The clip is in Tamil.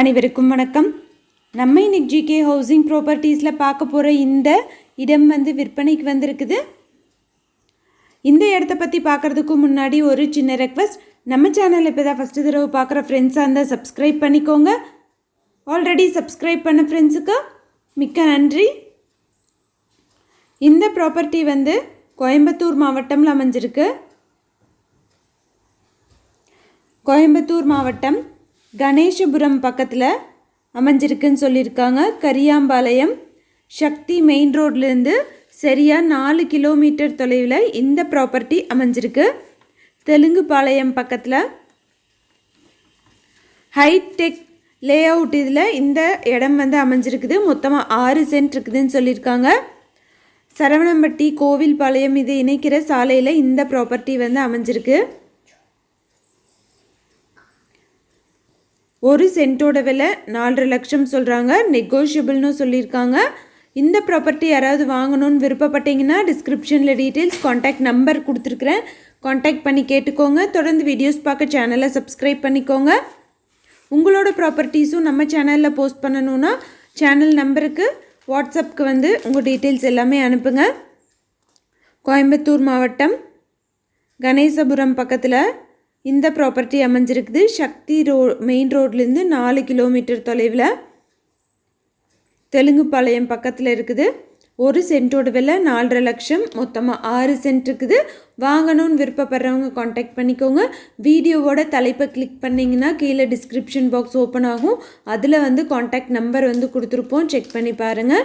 அனைவருக்கும் வணக்கம். நம்ம இன்னைக்கு ஜிகே ஹவுசிங் ப்ராப்பர்ட்டிஸில் பார்க்க போகிற இந்த இடம் வந்து விற்பனைக்கு வந்திருக்குது. இந்த இடத்த பற்றி பார்க்குறதுக்கு முன்னாடி ஒரு சின்ன ரெக்வஸ்ட் நம்ம சேனல் இப்போ தான் ஃபஸ்ட்டு தடவை பார்க்குற ஃப்ரெண்ட்ஸாக இருந்தால் சப்ஸ்கிரைப் பண்ணிக்கோங்க. ஆல்ரெடி சப்ஸ்கிரைப் பண்ண ஃப்ரெண்ட்ஸுக்கு மிக்க நன்றி. இந்த ப்ராப்பர்ட்டி வந்து கோயம்புத்தூர் மாவட்டம்ல அமைஞ்சிருக்கு. கோயம்புத்தூர் மாவட்டம் கணேசபுரம் பக்கத்தில் அமைஞ்சிருக்குன்னு சொல்லியிருக்காங்க. கரியாம்பாளையம் சக்தி மெயின் ரோட்லேருந்து சரியாக நாலு கிலோமீட்டர் தொலைவில் இந்த ப்ராப்பர்ட்டி அமைஞ்சிருக்கு. தெலுங்குபாளையம் பக்கத்தில் ஹைடெக் லே அவுட் இதில் இந்த இடம் வந்து அமைஞ்சிருக்குது. மொத்தமாக ஆறு சென்ட் இருக்குதுன்னு சொல்லியிருக்காங்க. சரவணம்பட்டி கோவில்பாளையம் இது இணைக்கிற சாலையில் இந்த ப்ராப்பர்ட்டி வந்து அமைஞ்சிருக்கு. ஒரு சென்ட்டோட விலை நாலரை லட்சம் சொல்கிறாங்க நெகோஷியபிள்னு சொல்லியிருக்காங்க. இந்த ப்ராப்பர்ட்டி யாராவது வாங்கணும்னு விருப்பப்பட்டீங்கன்னா டிஸ்கிரிப்ஷனில் டீட்டெயில்ஸ் காண்டாக்ட் நம்பர் கொடுத்துருக்குறேன். காண்டாக்ட் பண்ணி கேட்டுக்கோங்க. தொடர்ந்து வீடியோஸ் பார்க்க சேனலை சப்ஸ்கிரைப் பண்ணிக்கோங்க. உங்களோட ப்ராப்பர்ட்டிஸும் நம்ம சேனலில் போஸ்ட் பண்ணணுன்னா சேனல் நம்பருக்கு வாட்ஸ்அப்புக்கு வந்து உங்கள் டீட்டெயில்ஸ் எல்லாமே அனுப்புங்க. கோயம்புத்தூர் மாவட்டம் கணேசபுரம் பக்கத்தில் இந்த ப்ராப்பர்ட்டி அமைஞ்சிருக்குது. சக்தி ரோ மெயின் ரோட்லேருந்து நாலு கிலோமீட்டர் தொலைவில் தெலுங்குபாளையம் பக்கத்தில் இருக்குது. ஒரு சென்ட்டோட விலை நாலரை லட்சம் மொத்தமாக ஆறு சென்ட் இருக்குது. வாங்கணும்னு விருப்பப்படுறவங்க காண்டாக்ட் பண்ணிக்கோங்க. வீடியோவோட தலைப்பை கிளிக் பண்ணிங்கன்னா கீழே டிஸ்கிரிப்ஷன் பாக்ஸ் ஓப்பன் ஆகும். அதில் வந்து காண்டாக்ட் நம்பர் வந்து கொடுத்துருப்போம். செக் பண்ணி பாருங்கள்